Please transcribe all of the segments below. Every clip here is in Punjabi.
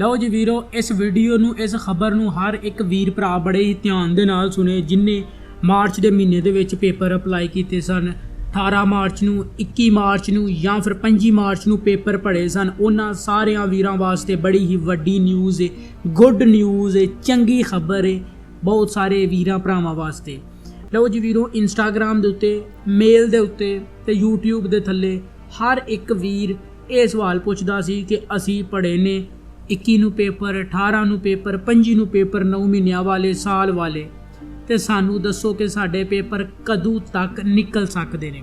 ਲਓ ਜੀ ਵੀਰੋ, ਇਸ ਵੀਡੀਓ ਨੂੰ, ਇਸ ਖਬਰ ਨੂੰ ਹਰ ਇੱਕ ਵੀਰ ਭਰਾ ਬੜੇ ਹੀ ਧਿਆਨ ਦੇ ਨਾਲ ਸੁਣੇ ਜਿਨਨੇ ਮਾਰਚ ਦੇ ਮਹੀਨੇ ਦੇ ਵਿੱਚ ਪੇਪਰ ਅਪਲਾਈ ਕੀਤੇ ਸਨ। 18 ਮਾਰਚ ਨੂੰ 21 ਮਾਰਚ ਨੂੰ ਜਾਂ ਫਿਰ 25 ਮਾਰਚ ਨੂੰ ਪੇਪਰ ਭਰੇ ਸਨ। ਉਹਨਾਂ ਸਾਰਿਆਂ ਵੀਰਾਂ ਵਾਸਤੇ ਬੜੀ ਹੀ ਵੱਡੀ ਨਿਊਜ਼ ਹੈ ਗੁੱਡ ਨਿਊਜ਼ ਹੈ ਚੰਗੀ ਖਬਰ ਹੈ ਬਹੁਤ ਸਾਰੇ ਵੀਰਾਂ ਭਰਾਵਾਂ ਵਾਸਤੇ। ਲਓ ਜੀ ਵੀਰੋ ਇੰਸਟਾਗ੍ਰam ਦੇ ਉੱਤੇ ਮੇਲ ਦੇ ਉੱਤੇ ਤੇ YouTube ਦੇ ਥੱਲੇ ਹਰ ਇੱਕ ਵੀਰ ਇਹ ਸਵਾਲ ਪੁੱਛਦਾ ਸੀ ਕਿ ਅਸੀਂ ਪੜ੍ਹੇ ਨੇ 21 ਨੂੰ ਪੇਪਰ 18 ਨੂੰ ਪੇਪਰ 25 ਨੂੰ ਪੇਪਰ 9 ਮਹੀਨਿਆਂ ਵਾਲੇ ਸਾਲ ਵਾਲੇ ਤੇ ਸਾਨੂੰ ਦੱਸੋ ਕਿ ਸਾਡੇ ਪੇਪਰ ਕਦੋਂ ਤੱਕ ਨਿਕਲ ਸਕਦੇ ਨੇ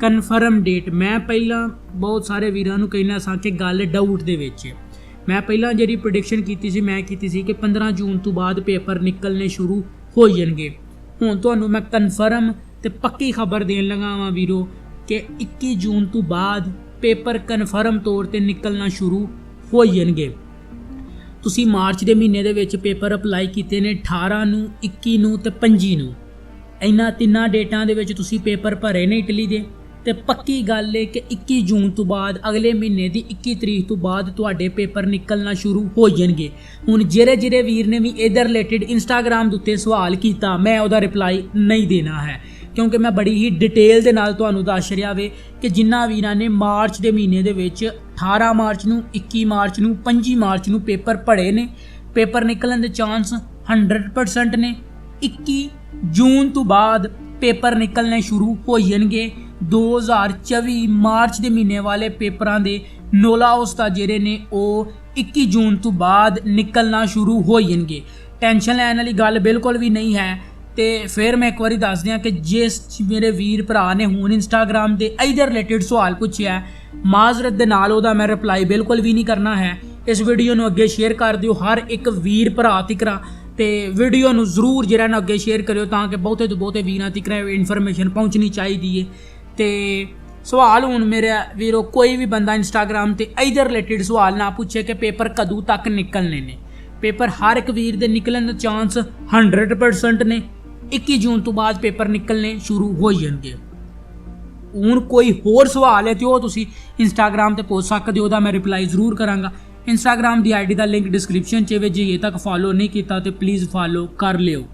ਕਨਫਰਮ ਡੇਟ ਮੈਂ ਪਹਿਲਾਂ ਬਹੁਤ ਸਾਰੇ ਵੀਰਾਂ ਨੂੰ ਕਹਿਣਾ ਸਾਂ ਕਿ ਗੱਲ ਡਾਊਟ ਦੇ ਵਿੱਚ ਹੈ ਮੈਂ ਪਹਿਲਾਂ ਜਿਹੜੀ ਪ੍ਰੈਡਿਕਸ਼ਨ ਕੀਤੀ ਸੀ ਮੈਂ ਕੀਤੀ ਸੀ ਕਿ 15 ਜੂਨ ਤੋਂ ਬਾਅਦ ਪੇਪਰ ਨਿਕਲਨੇ ਸ਼ੁਰੂ ਹੋ ਜਾਣਗੇ ਹੁਣ ਤੁਹਾਨੂੰ ਮੈਂ ਕਨਫਰਮ ਤੇ ਪੱਕੀ ਖਬਰ ਦੇਣ ਲੱਗਾ ਵਾਂ ਵੀਰੋ ਕਿ 21 ਜੂਨ ਤੋਂ ਬਾਅਦ ਪੇਪਰ ਕਨਫਰਮ ਤੌਰ ਤੇ ਨਿਕਲਣਾ ਸ਼ੁਰੂ ਹੋ ਜਾਣਗੇ ਤੁਸੀਂ ਮਾਰਚ ਦੇ ਮਹੀਨੇ ਦੇ ਵਿੱਚ ਪੇਪਰ ਅਪਲਾਈ ਕੀਤੇ ਨੇ 18 ਨੂੰ 21 ਨੂੰ ਤੇ 25 ਨੂੰ। ਇਹਨਾਂ ਤਿੰਨਾਂ ਡੇਟਾਂ ਦੇ ਵਿੱਚ ਤੁਸੀਂ ਪੇਪਰ ਭਰੇ ਨੇ ਇਟਲੀ ਦੇ। ਤੇ ਪੱਕੀ ਗੱਲ ਏ ਕਿ 21 ਜੂਨ ਤੋਂ ਬਾਅਦ, ਅਗਲੇ ਮਹੀਨੇ ਦੀ 21 ਤਰੀਕ ਤੋਂ ਬਾਅਦ ਤੁਹਾਡੇ ਪੇਪਰ ਨਿਕਲਣਾ ਸ਼ੁਰੂ ਹੋ ਜਾਣਗੇ। ਹੁਣ ਜਿਹੜੇ ਜਿਹੜੇ ਵੀਰ ਨੇ ਵੀ ਇਹਦੇ ਰਿਲੇਟਡ ਇੰਸਟਾਗ੍ਰam ਦੇ ਉੱਤੇ ਸਵਾਲ ਕੀਤਾ, ਮੈਂ ਉਹਦਾ ਰਿਪਲਾਈ ਨਹੀਂ ਦੇਣਾ ਹੈ। ਕਿਉਂਕਿ ਮੈਂ ਬੜੀ ਹੀ ਡਿਟੇਲ ਦੇ ਨਾਲ ਤੁਹਾਨੂੰ ਦੱਸ ਰਿਹਾ ਵੇ ਕਿ ਜਿਨ੍ਹਾਂ ਵੀਰਾਂ ਨੇ ਮਾਰਚ ਦੇ ਮਹੀਨੇ ਦੇ ਵਿੱਚ 18 ਮਾਰਚ ਨੂੰ 21 ਮਾਰਚ ਨੂੰ 25 ਮਾਰਚ ਨੂੰ ਪੇਪਰ ਪੜ੍ਹੇ ਨੇ। ਪੇਪਰ ਨਿਕਲਣ ਦੇ ਚਾਂਸ 100% ਨੇ। 21 ਜੂਨ ਤੋਂ ਬਾਅਦ ਪੇਪਰ ਨਿਕਲਣੇ ਸ਼ੁਰੂ ਹੋ ਜਾਣਗੇ। 2024 ਮਾਰਚ ਦੇ ਮਹੀਨੇ ਵਾਲੇ ਪੇਪਰਾਂ ਦੇ ਨੋਲਾ ਉਸਤਾ ਜਿਹੜੇ ਨੇ, ਉਹ 21 ਜੂਨ ਤੋਂ ਬਾਅਦ ਨਿਕਲਣਾ ਸ਼ੁਰੂ ਹੋ ਜਾਣਗੇ। ਟੈਨਸ਼ਨ ਲੈਣ ਵਾਲੀ ਗੱਲ ਬਿਲਕੁਲ ਵੀ ਨਹੀਂ ਹੈ। ਤੇ ਫਿਰ ਮੈਂ ਇੱਕ ਵਾਰੀ ਦੱਸ ਦਿਆਂ ਕਿ ਜਿਸ ਮੇਰੇ ਵੀਰ ਭਰਾ ਨੇ ਹੁਣ ਇੰਸਟਾਗ੍ਰam ਤੇ ਇਹਦੇ ਰਿਲੇਟਡ ਸਵਾਲ ਪੁੱਛਿਆ ਮਾਜ਼ਰਤ ਦੇ ਨਾਲ ਉਹਦਾ ਮੈਂ ਰਿਪਲਾਈ ਬਿਲਕੁਲ ਵੀ ਨਹੀਂ ਕਰਨਾ ਹੈ। ਇਸ ਵੀਡੀਓ ਨੂੰ ਅੱਗੇ ਸ਼ੇਅਰ ਕਰ ਦਿਓ, ਹਰ ਇੱਕ ਵੀਰ ਭਰਾ ਤਿਕਰਾ ਤੇ ਵੀਡੀਓ ਨੂੰ ਜ਼ਰੂਰ ਜਿਹੜਾ ਨਾ ਅੱਗੇ ਸ਼ੇਅਰ ਕਰਿਓ ਤਾਂ ਕਿ ਬਹੁਤੇ ਤੋਂ ਬਹੁਤੇ ਵੀਰਾਂ ਤੱਕ ਇਨਫੋਰਮੇਸ਼ਨ ਪਹੁੰਚਣੀ ਚਾਹੀਦੀ ਹੈ ਤੇ ਸਵਾਲ ਹੁਣ ਮੇਰਾ ਵੀਰੋ, ਕੋਈ ਵੀ ਬੰਦਾ ਇੰਸਟਾਗ੍ਰam ਤੇ ਇਹਦੇ ਰਿਲੇਟਡ ਸਵਾਲ ਨਾ ਪੁੱਛੇ ਕਿ ਪੇਪਰ ਕਦੋਂ ਤੱਕ ਨਿਕਲਣੇ ਨੇ। ਪੇਪਰ ਹਰ ਇੱਕ ਵੀਰ ਦੇ ਨਿਕਲਣ ਦਾ ਚਾਂਸ 100% ਨੇ। 21 ਜੂਨ ਤੋਂ ਬਾਅਦ ਪੇਪਰ ਨਿਕਲਣੇ ਸ਼ੁਰੂ ਹੋ ਜਾਣਗੇ। ਹੁਣ ਕੋਈ ਹੋਰ ਸਵਾਲ ਹੈ ਤੇ ਉਹ ਤੁਸੀਂ ਇੰਸਟਾਗ੍ਰam ਤੇ ਪੁੱਛ ਸਕਦੇ ਹੋ, ਉਹਦਾ ਮੈਂ ਰਿਪਲਾਈ ਜ਼ਰੂਰ ਕਰਾਂਗਾ। ਇੰਸਟਾਗ੍ਰam ਦੀ ਆਈਡੀ ਦਾ ਲਿੰਕ ਡਿਸਕ੍ਰਿਪਸ਼ਨ 'ਚ ਹੈ ਜੇ ਇਹ ਤੱਕ ਫਾਲੋ ਨਹੀਂ ਕੀਤਾ ਤੇ ਪਲੀਜ਼ ਫਾਲੋ ਕਰ ਲਿਓ।